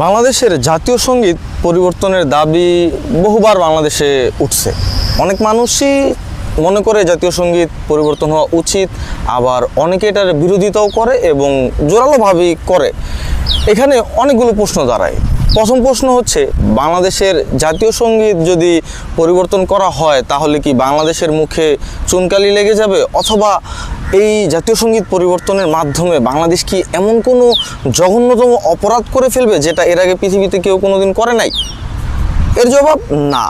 বাংলাদেশের জাতীয় সংগীত পরিবর্তনের দাবি বহুবার বাংলাদেশে উঠছে। অনেক মানুষই মনে করে জাতীয় সংগীত পরিবর্তন হওয়া উচিত, আবার অনেকে এটার বিরোধিতাও করে এবং জোরালোভাবেই করে। এখানে অনেকগুলো প্রশ্ন দাঁড়ায়। প্রথম প্রশ্ন হচ্ছে, বাংলাদেশের জাতীয় সংগীত যদি পরিবর্তন করা হয়, তাহলে কি বাংলাদেশের মুখে চুনকালি লেগে যাবে? অথবা এই জাতীয় সংগীত পরিবর্তনের মাধ্যমে বাংলাদেশ কি এমন কোনো জঘন্যতম অপরাধ করে ফেলবে, যেটা এর আগে পৃথিবীতে কেউ কোনো দিন করে নাই? এর জবাব, না।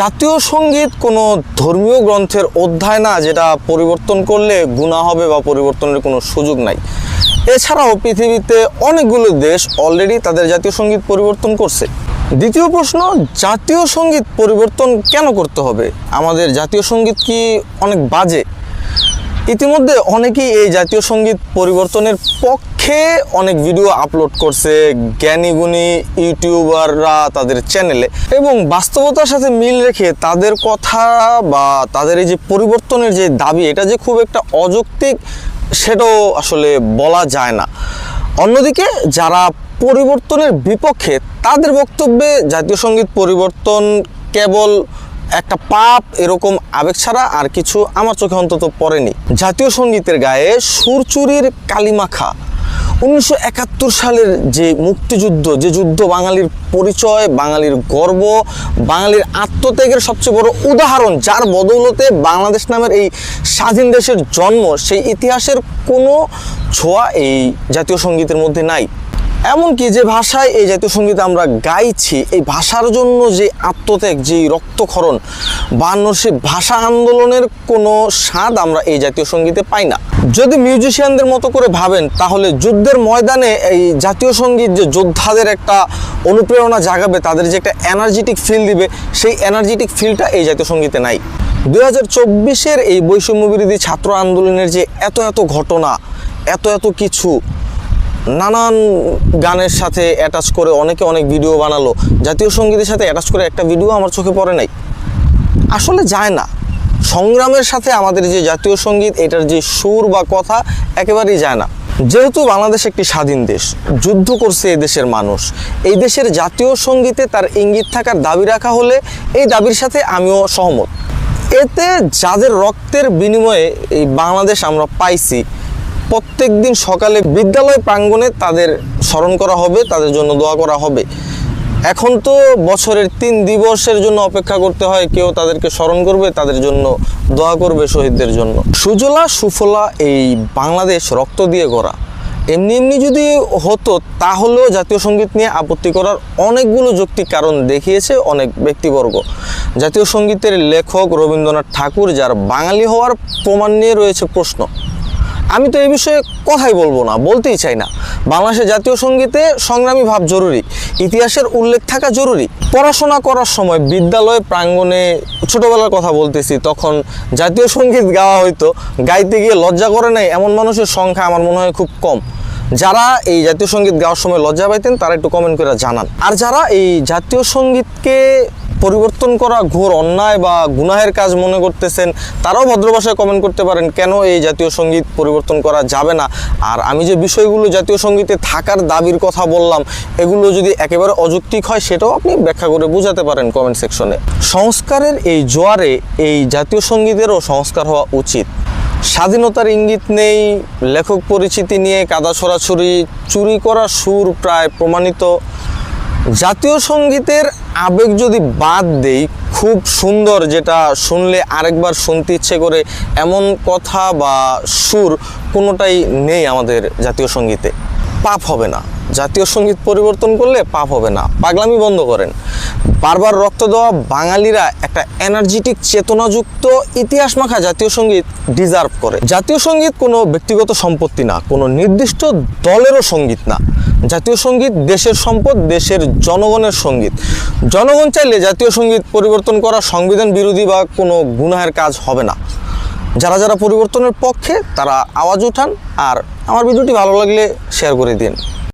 জাতীয় সংগীত কোনো ধর্মীয় গ্রন্থের অধ্যায় না, যেটা পরিবর্তন করলে গুণা হবে বা পরিবর্তনের কোনো সুযোগ নাই। এছাড়াও পৃথিবীতে অনেকগুলো দেশ অলরেডি তাদের জাতীয় সংগীত পরিবর্তন করছে। দ্বিতীয় প্রশ্ন, জাতীয় সংগীত পরিবর্তন কেন করতে হবে? আমাদের জাতীয় সংগীত কি অনেক বাজে? ইতিমধ্যে অনেকেই এই জাতীয় সংগীত পরিবর্তনের পক্ষে অনেক ভিডিও আপলোড করছে জ্ঞানী গুণী ইউটিউবাররা তাদের চ্যানেলে এবং বাস্তবতার সাথে মিল রেখে তাদের কথা বা তাদের এই যে পরিবর্তনের যে দাবি, এটা যে খুব একটা অযৌক্তিক সেটাও আসলে বলা যায় না। অন্যদিকে যারা পরিবর্তনের বিপক্ষে তাদের বক্তব্যে জাতীয় সংগীত পরিবর্তন কেবল একটা পাপ এরকম আবেগ ছাড়া আর কিছু আমার চোখে অন্তত পড়েনি। জাতীয় সঙ্গীতের গায়ে সুরচুরির কালিমাখা উনিশশো একাত্তর সালের যে মুক্তিযুদ্ধ, যে যুদ্ধ, বাঙালির পরিচয়, বাঙালির গর্ব, বাঙালির আত্মত্যাগের সবচেয়ে বড় উদাহরণ, যার বদৌলতে বাংলাদেশ নামের এই স্বাধীন দেশের জন্ম, সেই ইতিহাসের কোনো ছোঁয়া এই জাতীয় সঙ্গীতের মধ্যে নাই। এমনকি যে ভাষায় এই জাতীয় সংগীত আমরা গাইছি, এই ভাষার জন্য যে আত্মত্যাগ, যে রক্তক্ষরণ, বায়ান্নর সে ভাষা আন্দোলনের কোনো স্বাদ আমরা এই জাতীয় সঙ্গীতে পাই না। যদি মিউজিশিয়ানদের মতো করে ভাবেন, তাহলে যুদ্ধের ময়দানে এই জাতীয় সংগীত যে যোদ্ধাদের একটা অনুপ্রেরণা জাগাবে, তাদের যে একটা এনার্জেটিক ফিল দিবে, সেই এনার্জেটিক ফিলটা এই জাতীয় সঙ্গীতে নাই। দু হাজার এই বৈষম্য বিরোধী ছাত্র আন্দোলনের যে এত এত ঘটনা, এত এত কিছু নানান গানের সাথে অ্যাটাচ করে অনেকে অনেক ভিডিও বানালো। জাতীয় সঙ্গীতের সাথে অ্যাটাচ করে একটা ভিডিও আমার চোখে পড়ে নাই। আসলে যায় না। সংগ্রামের সাথে আমাদের যে জাতীয় সংগীত, এটার যে সুর বা কথা, একেবারেই যায় না। যেহেতু বাংলাদেশ একটি স্বাধীন দেশ, যুদ্ধ করছে এই দেশের মানুষ। এই দেশের জাতীয় সঙ্গীতে তার ইঙ্গিত থাকার দাবি রাখা হলে এই দাবির সাথে আমিও সহমত। এতে যাদের রক্তের বিনিময়ে এই বাংলাদেশ আমরা পাইছি প্রত্যেক দিন সকালে বিদ্যালয় প্রাঙ্গণে তাদের স্মরণ করা হবে, তাদের জন্য দোয়া করা হবে। এখন তো বছরের তিন দিবসের জন্য অপেক্ষা করতে হয়, কেউ তাদেরকে স্মরণ করবে, তাদের জন্য দোয়া করবে শহীদদের জন্য। সুজলা সুফলা এই বাংলাদেশ রক্ত দিয়ে গড়া। এমনি এমনি যদি হতো, তাহলেও জাতীয় সংগীত নিয়ে আপত্তি করার অনেকগুলো যৌক্তিক কারণ দেখিয়েছে অনেক ব্যক্তিবর্গ। জাতীয় সঙ্গীতের লেখক রবীন্দ্রনাথ ঠাকুর, যার বাঙালি হওয়ার প্রমাণ নিয়ে রয়েছে প্রশ্ন। আমি তো এই বিষয়ে কথাই বলব না, বলতেই চাই না। বাংলাদেশের জাতীয় সঙ্গীতে সংগ্রামী ভাব জরুরি, ইতিহাসের উল্লেখ থাকা জরুরি। পড়াশোনা করার সময় বিদ্যালয় প্রাঙ্গণে ছোটবেলার কথা বলতেছি, তখন জাতীয় সংগীত গাওয়া হইতো, গাইতে গিয়ে লজ্জা করে নাই, এমন মানুষের সংখ্যা আমার মনে হয় খুব কম। যারা এই জাতীয় সংগীত গাওয়ার সময় লজ্জা পাইতেন, তারা একটু কমেন্ট করে জানান। আর যারা এই জাতীয় সঙ্গীতকে পরিবর্তন করা ঘোর অন্যায় বা গুনাহের কাজ মনে করতেছেন, তারাও ভদ্র ভাষায় কমেন্ট করতে পারেন, কেন এই জাতীয় সংগীত পরিবর্তন করা যাবে না? আর আমি যে বিষয়গুলো জাতীয় সঙ্গীতে থাকার দাবির কথা বললাম, এগুলো যদি একেবারে অযৌক্তিক হয়, সেটাও আপনি ব্যাখ্যা করে বোঝাতে পারেন কমেন্ট সেকশনে সংস্কারের এই জোয়ারে এই জাতীয় সঙ্গীতেরও সংস্কার হওয়া উচিত। স্বাধীনতার ইঙ্গিত নেই, লেখক পরিচিতি নিয়ে কাদা ছড়াছড়ি চুরি করা সুর প্রায় প্রমাণিত। জাতীয় সঙ্গীতের আবেগ যদি বাদ দেই, খুব সুন্দর যেটা শুনলে আরেকবার শুনতে ইচ্ছে করে এমন কথা বা সুর কোনোটাই নেই আমাদের জাতীয় সঙ্গীতে। পাপ হবে না। জাতীয় সংগীত পরিবর্তন করলে পাপ হবে না। পাগলামি বন্ধ করেন। বারবার রক্ত দেওয়া বাঙালিরা একটা এনার্জেটিক চেতনাযুক্ত ইতিহাস মাখা জাতীয় সংগীত ডিজার্ভ করে। জাতীয় সংগীত কোনো ব্যক্তিগত সম্পত্তি না, কোনো নির্দিষ্ট দলেরও সংগীত না। জাতীয় সংগীত দেশের সম্পদ, দেশের জনগণের সংগীত। জনগণ চাইলে জাতীয় সংগীত পরিবর্তন করা সংবিধান বিরোধী বা কোনো গুনাহের কাজ হবে না। যারা যারা পরিবর্তনের পক্ষে তারা আওয়াজ উঠান আর আমার ভিডিওটি ভালো লাগলে শেয়ার করে দিন।